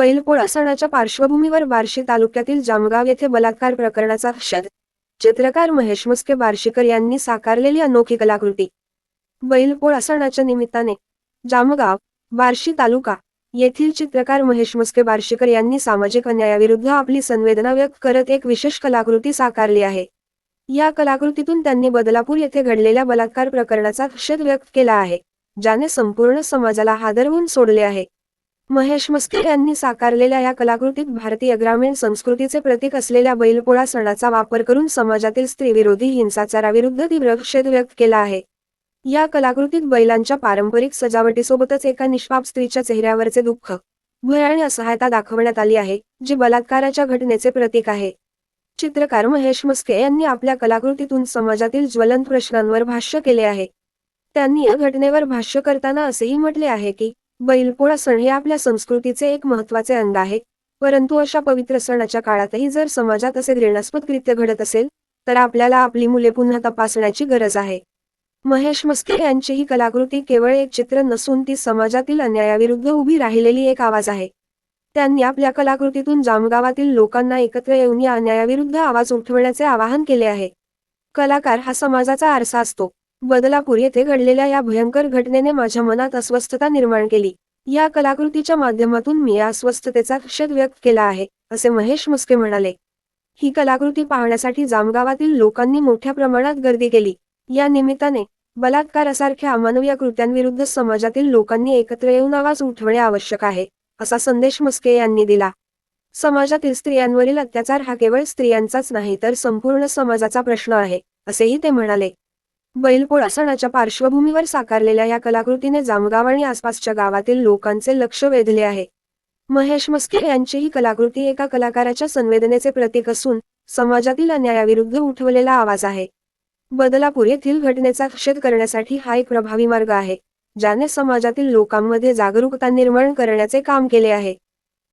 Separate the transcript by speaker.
Speaker 1: बैलपोळ सणाच्या पार्श्वभूमीवर बार्शी तालुक्यातील जामगाव येथे बलात्कार प्रकरणाचा शद चित्रकार महेश मुस्के बार्शीकर यांनी साकारलेली अनोखी कलाकृती. बैलपोळ सणाच्या निमित्ताने जामगाव बार्शी तालुका येथील चित्रकार महेश मुस्के बार्शीकर यांनी सामाजिक अन्यायाविरुद्ध आपली संवेदना व्यक्त करत एक विशेष कलाकृती साकारली आहे. या कलाकृतीतून त्यांनी बदलापूर येथे घडलेल्या बलात्कार प्रकरणाचा निषेध व्यक्त केला आहे ज्याने संपूर्ण समाजाला हादरवून सोडले आहे. महेश मस्के यांनी साकारलेल्या या कलाकृतीत भारतीय ग्रामीण संस्कृतीचे प्रतीक असलेल्या बैलपोळा सणाचा वापर करून समाजातील स्त्रीविरोधी हिंसाचाराविरुद्ध तीव्र निषेध व्यक्त केला आहे. या कलाकृतीत बैलांच्या पारंपरिक सजावटीसोबतच एका निष्पाप स्त्रीच्या चेहऱ्यावरचे दुःख भय आणि असहायता दाखवण्यात आली आहे जी बलात्काराच्या घटनेचे प्रतीक आहे. चित्रकार महेश मस्के यांनी आपल्या कलाकृतीतून समाजातील ज्वलंत प्रश्नांवर भाष्य केले आहे. त्यांनी या घटनेवर भाष्य करताना असेही म्हटले आहे की बैलपोळा सण हे आपल्या संस्कृतीचे एक महत्त्वाचे अंग आहे. परंतु अशा पवित्र सणाच्या काळातही जर समाजात असे घृणास्पद कृत्य घडत असेल तर आपल्याला आपली मुले पुन्हा तपासण्याची गरज आहे. महेश मस्के यांची ही कलाकृती केवळ एक चित्र नसून ती समाजातील अन्यायाविरुद्ध उभी राहिलेली एक आवाज आहे. त्यांनी आपल्या कलाकृतीतून जामगावातील लोकांना एकत्र येऊन या अन्यायाविरुद्ध आवाज उठवण्याचे आवाहन केले आहे. कलाकार हा समाजाचा आरसा असतो. बदलापूर येथे घडलेल्या या भयंकर घटनेने माझ्या मनात अस्वस्थता निर्माण केली. या कलाकृतीच्या माध्यमातून मी या अस्वस्थतेचा निषेध व्यक्त केला आहे असे महेश मुस्के म्हणाले. ही कलाकृती पाहण्यासाठी जामगावातील लोकांनी मोठ्या प्रमाणात गर्दी केली. या निमित्ताने बलात्कारासारख्या अमानवीय कृत्यांविरुद्ध समाजातील लोकांनी एकत्र येऊन आवाज उठवणे आवश्यक आहे असा संदेश मुस्के यांनी दिला. समाजातील स्त्रियांवरील अत्याचार हा केवळ स्त्रियांचाच नाही तर संपूर्ण समाजाचा प्रश्न आहे असेही ते म्हणाले. बैलपोळा सणाच्या पार्श्वभूमीवर साकारलेल्या या कलाकृतीने जामगाव आणि आसपासच्या गावातील लोकांचे लक्ष वेधले आहे. महेश मस्के यांची ही कलाकृती एका कलाकाराच्या संवेदनेचे प्रतीक असून समाजातील अन्यायाविरुद्ध उठवलेला आवाज आहे. बदलापूर येथील घटनेचा निषेध करण्यासाठी हा एक प्रभावी मार्ग आहे ज्याने समाजातील लोकांमध्ये जागरूकता निर्माण करण्याचे काम केले आहे.